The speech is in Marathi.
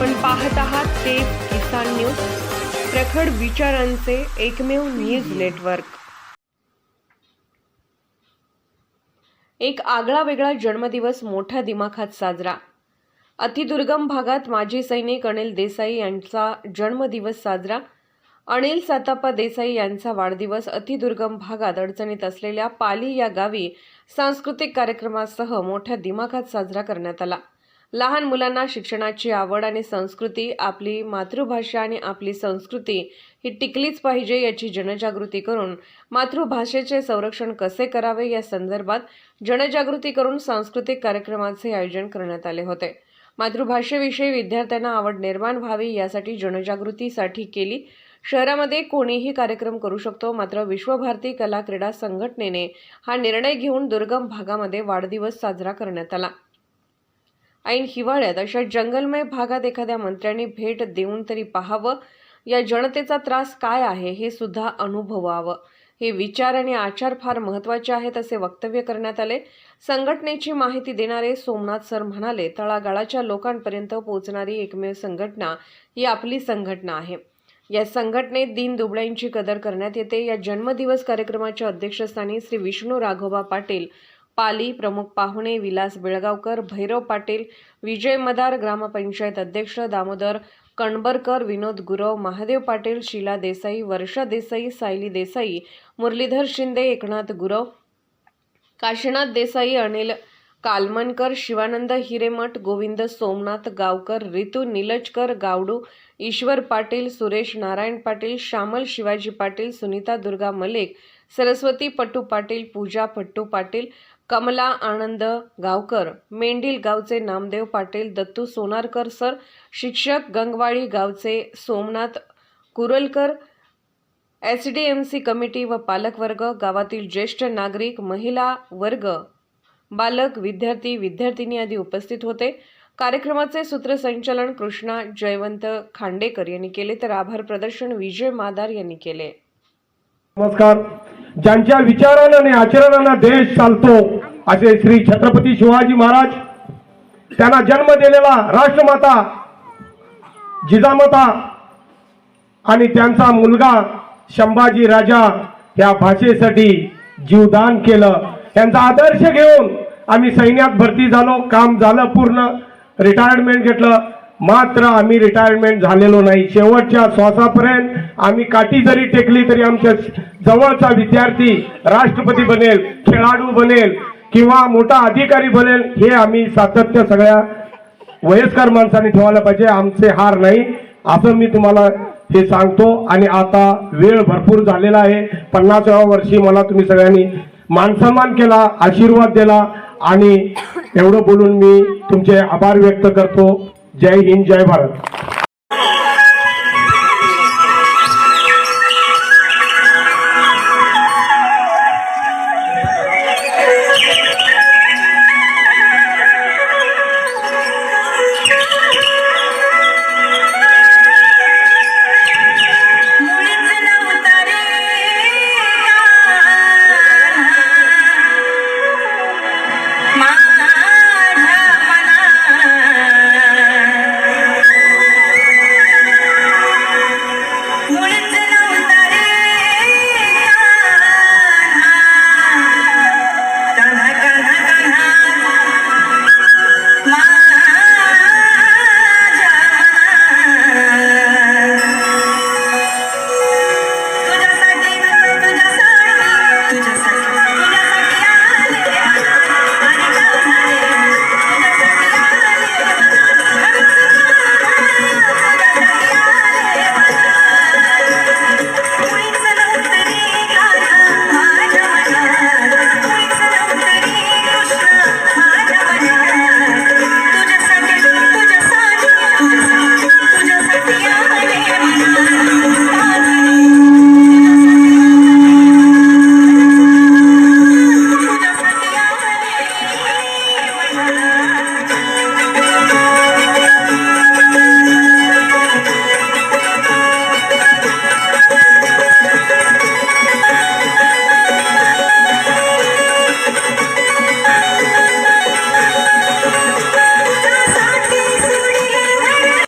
आपण पाहत आहात ते किसान न्यूज प्रखड विचारांचे एकमेव न्यूज नेटवर्क. एक आगळा वेगळा जन्मदिवस मोठ्या दिमाखात साजरा. अतिदुर्गम भागात माजी सैनिक अनिल देसाई यांचा जन्मदिवस साजरा. अनिल सातापा देसाई यांचा वाढदिवस अतिदुर्गम भागात अडचणीत असलेल्या पाली या गावी सांस्कृतिक कार्यक्रमासह मोठ्या दिमाखात साजरा करण्यात आला. लहान मुलांना शिक्षणाची आवड आणि संस्कृती आपली मातृभाषा आणि आपली संस्कृती ही टिकलीच पाहिजे याची जनजागृती करून मातृभाषेचे संरक्षण कसे करावे या संदर्भात जनजागृती करून सांस्कृतिक कार्यक्रमाचे आयोजन करण्यात आले होते. मातृभाषेविषयी विद्यार्थ्यांना आवड निर्माण व्हावी यासाठी जनजागृतीसाठी केली. शहरामध्ये कोणीही कार्यक्रम करू शकतो मात्र विश्वभारती कला क्रीडा संघटनेने हा निर्णय घेऊन दुर्गम भागामध्ये वाढदिवस साजरा करण्यात आला. ऐन हिवाळ्यात अशा जंगलमय भागात एखाद्या मंत्र्यांनी भेट देऊन तरी पाहावं. या जनतेचा त्रास काय आहे हे सुद्धा अनुभवावं. हे विचार आणि आचार फार महत्त्वाचे आहेत असे वक्तव्य करण्यात आले. संघटनेची माहिती देणारे सोमनाथ सर म्हणाले तळागाळाच्या लोकांपर्यंत पोहोचणारी एकमेव संघटना ही आपली संघटना आहे. या संघटनेत दीन दुबळ्यांची कदर करण्यात येते. या जन्मदिवस कार्यक्रमाच्या अध्यक्षस्थानी श्री विष्णू राघोबा पाटील पाली प्रमुख पाहुणे विलास बेळगावकर भैरव पाटील विजय मदार ग्रामपंचायत अध्यक्ष दामोदर कणबरकर विनोद गुरव महादेव पाटील शीला देसाई वर्षा देसाई सायली देसाई मुरलीधर शिंदे एकनाथ गुरव काशीनाथ देसाई अनिल कालमनकर शिवानंद हिरेमठ गोविंद सोमनाथ गावकर रितू निलजकर गावडू ईश्वर पाटील सुरेश नारायण पाटील श्यामल शिवाजी पाटील सुनीता दुर्गा मलिक सरस्वती पट्टू पाटील पूजा पट्टू पाटील कमला आनंद गावकर मेंढील गावचे नामदेव पाटील दत्तू सोनारकर सर शिक्षक गंगवाळी गावचे Somnath Kurulkar S D M C committee व पालकवर्ग गावातील ज्येष्ठ नागरिक महिला वर्ग बालक विद्यार्थी विद्यार्थिनी आदी उपस्थित होते. कार्यक्रमाचे सूत्रसंचालन कृष्णा जयवंत खांडेकर यांनी केले तर आभार प्रदर्शन विजय मादार यांनी केले. नमस्कार. ज्यांच्या विचारानं आणि आचरणानं देश चालतो असे श्री छत्रपती शिवाजी महाराज त्यांना जन्म दिलेला राष्ट्रमाता जिजामाता आणि त्यांचा मुलगा संभाजी राजा या भाषेसाठी जीवदान केलं. त्यांचा आदर्श घेऊन आम्ही सैन्यात भरती झालो काम झालं पूर्ण रिटायरमेंट घेतलं. मात्र आम्ही रिटायरमेंट झालेलो नाही. शेवटच्या श्वासापर्यंत आम्ही काठी जरी टेकली तरी आमच्या जवळचा विद्यार्थी राष्ट्रपती बनेल खेळाडू बनेल किंवा मोठा अधिकारी बनेल हे आम्ही सातत्य सगळ्या वयस्कर माणसांनी ठेवायला पाहिजे. आमचे हार नाही असं मी तुम्हाला हे सांगतो. आणि आता वेळ भरपूर झालेला आहे. पन्नासाव्या वर्षी मला तुम्ही सगळ्यांनी मानसन्मान केला आशीर्वाद दिला. आणि एवढं बोलून मी तुमचे आभार व्यक्त करतो. जय हिंद जय भारत.